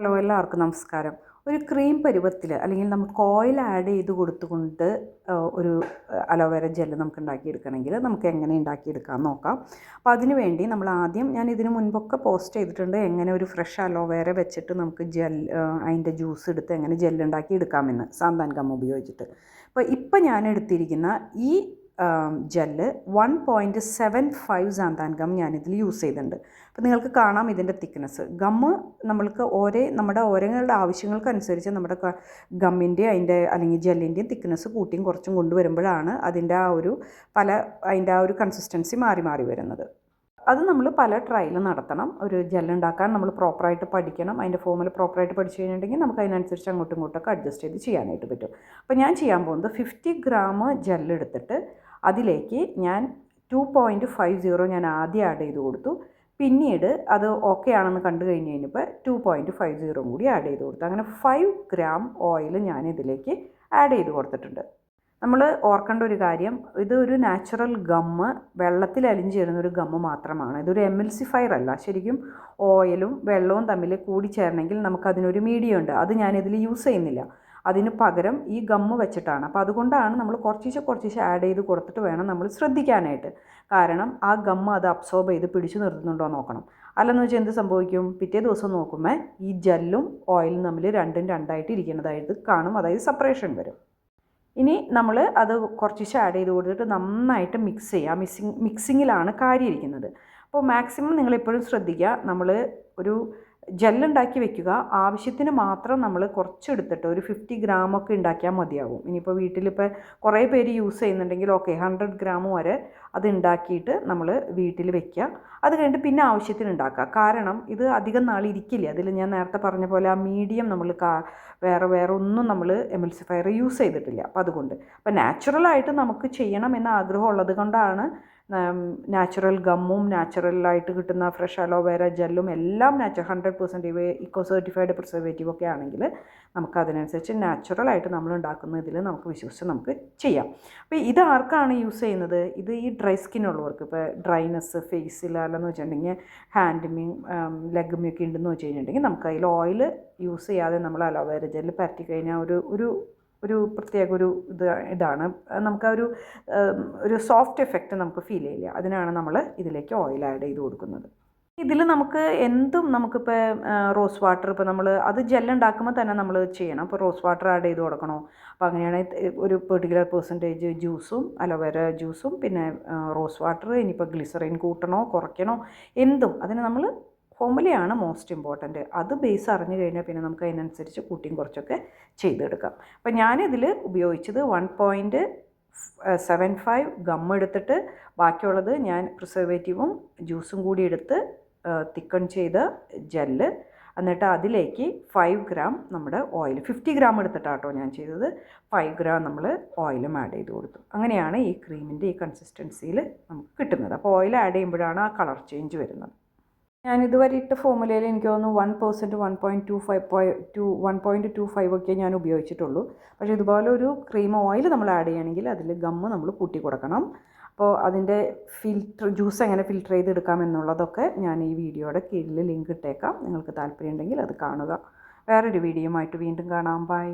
Hello എല്ലാവർക്കും നമസ്കാരം. ഒരു ക്രീം പരുവത്തിൽ അല്ലെങ്കിൽ നമുക്ക് ഓയിൽ ആഡ് ചെയ്ത് കൊടുത്തുകൊണ്ട് ഒരു അലോവേര ജെൽ നമുക്ക് ഉണ്ടാക്കിയെടുക്കണമെങ്കിൽ നമുക്ക് എങ്ങനെ ഉണ്ടാക്കിയെടുക്കാം നോക്കാം. അപ്പോൾ അതിന് വേണ്ടി നമ്മൾ ആദ്യം ഞാൻ ഇതിന് മുൻപൊക്കെ പോസ്റ്റ് ചെയ്തിട്ടുണ്ട് എങ്ങനെ ഒരു ഫ്രഷ് അലോവേര വെച്ചിട്ട് നമുക്ക് ജെൽ അതിന്റെ ജ്യൂസ് എടുത്ത് എങ്ങനെ ജെല്ലുണ്ടാക്കി എടുക്കാമെന്ന് സാന്താൻ ഗം ഉപയോഗിച്ചിട്ട്. അപ്പോൾ ഇപ്പം ഞാൻ എടുത്തിരിക്കുന്ന ഈ gel. One point seven five xanthan gum ഞാനിതിൽ യൂസ് ചെയ്തിട്ടുണ്ട്. അപ്പോൾ നിങ്ങൾക്ക് കാണാം ഇതിന്റെ തിക്നെസ് ഗമ്മ് നമ്മൾക്ക് ഓരോ നമ്മുടെ ഓരോങ്ങളുടെ ആവശ്യങ്ങൾക്കനുസരിച്ച് നമ്മുടെ ഗമ്മിന്റെ അതിന്റെ അല്ലെങ്കിൽ ജെല്ലിന്റെയും തിക്നെസ് കൂട്ടിയും കുറച്ചും കൊണ്ടുവരുമ്പോഴാണ് അതിന്റെ ആ ഒരു പല അതിന്റെ ആ ഒരു കൺസിസ്റ്റൻസി മാറി മാറി വരുന്നത്. അത് നമ്മൾ പല ട്രയൽ നടത്തണം. ഒരു ജെല്ലുണ്ടാക്കാൻ നമ്മൾ പ്രോപ്പറായിട്ട് പഠിക്കണം. അതിന്റെ ഫോമിൽ പ്രോപ്പറായിട്ട് പഠിച്ചു കഴിഞ്ഞിട്ടുണ്ടെങ്കിൽ നമുക്ക് അതിനനുസരിച്ച് അങ്ങോട്ടും ഇങ്ങോട്ടൊക്കെ അഡ്ജസ്റ്റ് ചെയ്ത് ചെയ്യാനായിട്ട് പറ്റും. അപ്പോൾ ഞാൻ ചെയ്യാൻ പോകുന്നത് ഫിഫ്റ്റി ഗ്രാം ജെല്ലെടുത്തിട്ട് അതിലേക്ക് ഞാൻ ടു പോയിന്റ് ഫൈവ് സീറോ ഞാൻ ആദ്യം ആഡ് ചെയ്ത് കൊടുത്തു. പിന്നീട് അത് ഓക്കെ ആണെന്ന് കണ്ടു കഴിഞ്ഞ് കഴിഞ്ഞപ്പോൾ ടു പോയിന്റ് ഫൈവ് സീറോ കൂടി ആഡ് ചെയ്ത് കൊടുത്തു. അങ്ങനെ ഫൈവ് ഗ്രാം ഓയിൽ ഞാൻ ഇതിലേക്ക് ആഡ് ചെയ്ത് കൊടുത്തിട്ടുണ്ട്. നമ്മൾ ഓർക്കേണ്ട ഒരു കാര്യം ഇത് ഒരു നാച്ചുറൽ ഗമ്മ് വെള്ളത്തിൽ അലിഞ്ഞു ചേരുന്ന ഒരു ഗമ്മ് മാത്രമാണ്. ഇതൊരു ഫയർ അല്ല. ശരിക്കും ഓയിലും വെള്ളവും തമ്മിൽ കൂടി കൂടിച്ചേരണമെങ്കിൽ നമുക്കതിനൊരു മീഡിയം ഉണ്ട്. അത് ഞാനിതിൽ യൂസ് ചെയ്യുന്നില്ല. അതിന് പകരം ഈ ഗമ്മ് വെച്ചിട്ടാണ്. അപ്പോൾ അതുകൊണ്ടാണ് നമ്മൾ കുറച്ചീശെ കുറച്ചീശെ ആഡ് ചെയ്ത് കൊടുത്തിട്ട് വേണം നമ്മൾ ശ്രദ്ധിക്കാനായിട്ട്. കാരണം ആ ഗമ്മ് അത് അബ്സോർബ് ചെയ്ത് പിടിച്ചു നിർത്തുന്നുണ്ടോ നോക്കണം. അല്ലെന്ന് വെച്ചാൽ എന്ത് സംഭവിക്കും? പിറ്റേ ദിവസം നോക്കുമ്പോൾ ഈ ജെല്ലും ഓയിലും തമ്മിൽ രണ്ടും രണ്ടായിട്ട് ഇരിക്കുന്നതായിട്ട് കാണും. അതായത് സെപ്പറേഷൻ വരും. ഇനി നമ്മൾ അത് കുറച്ചിശ്ശെ ആഡ് ചെയ്ത് കൊടുത്തിട്ട് നന്നായിട്ട് മിക്സ് ചെയ്യുക മിക്സിങ് മിക്സിങ്ങിലാണ് കാര്യം ഇരിക്കുന്നത് അപ്പോൾ മാക്സിമം നിങ്ങൾ എപ്പോഴും ശ്രദ്ധിക്കുക. നമ്മൾ ഒരു ജെല്ലുണ്ടാക്കി വെക്കുക. ആവശ്യത്തിന് മാത്രം നമ്മൾ കുറച്ചെടുത്തിട്ട് ഒരു ഫിഫ്റ്റി ഗ്രാമൊക്കെ ഉണ്ടാക്കിയാൽ മതിയാകും ഇനിയിപ്പോൾ വീട്ടിലിപ്പോൾ കുറേ പേര് യൂസ് ചെയ്യുന്നുണ്ടെങ്കിൽ ഓക്കെ ഹൺഡ്രഡ് ഗ്രാം വരെ അത് ഉണ്ടാക്കിയിട്ട് നമ്മൾ വീട്ടിൽ വെക്കുക. അത് കഴിഞ്ഞിട്ട് പിന്നെ ആവശ്യത്തിന് ഉണ്ടാക്കുക. കാരണം ഇത് അധികം നാൾ ഇരിക്കില്ല. അതിൽ ഞാൻ നേരത്തെ പറഞ്ഞ പോലെ ആ മീഡിയം നമ്മൾ കാ വേറെ വേറെ ഒന്നും നമ്മൾ എമിൽസിഫയർ യൂസ് ചെയ്തിട്ടില്ല. അപ്പോൾ അതുകൊണ്ട്. അപ്പോൾ നാച്ചുറലായിട്ട് നമുക്ക് ചെയ്യണം എന്ന ആഗ്രഹം ഉള്ളത് കൊണ്ടാണ് നാച്ചുറൽ ഗമ്മും നാച്ചുറലായിട്ട് കിട്ടുന്ന ഫ്രഷ് അലോവേര ജെല്ലും എല്ലാം natural hundred percentage eco certified preservative ഒക്കെ ആണെങ്കിൽ നമുക്ക് അതിനനുസരിച്ച് നാച്ചുറലായിട്ട് നമ്മൾ ഉണ്ടാക്കുന്ന ഇതിൽ നമുക്ക് വിശ്വസിച്ച് നമുക്ക് ചെയ്യാം. അപ്പോൾ ഇത് ആർക്കാണ് യൂസ് ചെയ്യുന്നത്? ഇത് ഈ ഡ്രൈ സ്കിൻ ഉള്ളവർക്ക്. ഇപ്പോൾ ഡ്രൈനെസ് ഫേസിൽ അല്ലെന്ന് വെച്ചിട്ടുണ്ടെങ്കിൽ ഹാൻഡുമേയും ഒക്കെ ഉണ്ടെന്ന് വെച്ച് കഴിഞ്ഞിട്ടുണ്ടെങ്കിൽ നമുക്ക് അതിൽ ഓയിൽ യൂസ് ചെയ്യാതെ നമ്മൾ അലോവേര ജെല്ല് പറ്റി കഴിഞ്ഞാൽ ഒരു ഒരു ഒരു പ്രത്യേക ഒരു ഇത് ഇതാണ്. നമുക്ക് ഒരു ഒരു സോഫ്റ്റ് എഫക്റ്റ് നമുക്ക് ഫീൽ ചെയ്യില്ല. അതിനാണ് നമ്മൾ ഇതിലേക്ക് ഓയിൽ ആഡ് ചെയ്ത് കൊടുക്കുന്നത്. ഇതിൽ നമുക്ക് എന്തും നമുക്കിപ്പോൾ റോസ് വാട്ടർ ഇപ്പോൾ നമ്മൾ അത് ജെല്ലുണ്ടാക്കുമ്പോൾ തന്നെ നമ്മൾ ചെയ്യണം. അപ്പോൾ റോസ് വാട്ടർ ആഡ് ചെയ്ത് കൊടുക്കണോ? അപ്പോൾ അങ്ങനെയാണെങ്കിൽ ഒരു പെർട്ടിക്കുലർ പെർസെന്റേജ് ജ്യൂസും അലോവേര ജ്യൂസും പിന്നെ റോസ് വാട്ടർ ഇനിയിപ്പോൾ ഗ്ലിസറിൻ കൂട്ടണോ കുറയ്ക്കണോ എന്തും. അതിന് നമ്മൾ ഫോമുലയാണ് മോസ്റ്റ് ഇമ്പോർട്ടന്റ് അത് ബേസ് അറിഞ്ഞു കഴിഞ്ഞാൽ പിന്നെ നമുക്ക് അതിനനുസരിച്ച് കൂട്ടിയും കുറച്ചൊക്കെ ചെയ്തെടുക്കാം. അപ്പം ഞാനിതിൽ ഉപയോഗിച്ചത് one point seven five gum എടുത്തിട്ട് ബാക്കിയുള്ളത് ഞാൻ പ്രിസർവേറ്റീവും ജ്യൂസും കൂടി എടുത്ത് തിക്കൺ ചെയ്ത ജെല്ല് എന്നിട്ട് അതിലേക്ക് ഫൈവ് ഗ്രാം നമ്മുടെ ഓയിൽ ഫിഫ്റ്റി ഗ്രാം എടുത്തിട്ടാട്ടോ ഞാൻ ചെയ്തത്. ഫൈവ് ഗ്രാം നമ്മൾ ഓയിലും ആഡ് ചെയ്ത് കൊടുത്തു. അങ്ങനെയാണ് ഈ ക്രീമിന്റെ ഈ കൺസിസ്റ്റൻസിയിൽ നമുക്ക് കിട്ടുന്നത്. അപ്പോൾ ഓയിൽ ആഡ് ചെയ്യുമ്പോഴാണ് ആ കളർ ചേഞ്ച് വരുന്നത്. ഞാൻ ഇതുവരെ ഇട്ട ഫോമുലയിൽ എനിക്ക് തോന്നുന്നു one percent one point two five പോയി two one point two five ഒക്കെ ഞാൻ ഉപയോഗിച്ചിട്ടുള്ളൂ. പക്ഷേ ഇതുപോലെ ഒരു ക്രീം ഓയിൽ നമ്മൾ ആഡ് ചെയ്യുകയാണെങ്കിൽ അതിൽ ഗമ്മ് നമ്മൾ കൂട്ടി കൊടുക്കണം. അപ്പോൾ അതിന്റെ ഫിൽറ്റർ ജ്യൂസ് എങ്ങനെ ഫിൽറ്റർ ചെയ്തെടുക്കാം എന്നുള്ളതൊക്കെ ഞാൻ ഈ വീഡിയോയുടെ കീഴിൽ ലിങ്ക് ഇട്ടേക്കാം. നിങ്ങൾക്ക് താല്പര്യമുണ്ടെങ്കിൽ അത് കാണുക. വേറൊരു വീഡിയോയുമായിട്ട് വീണ്ടും കാണാം. ബൈ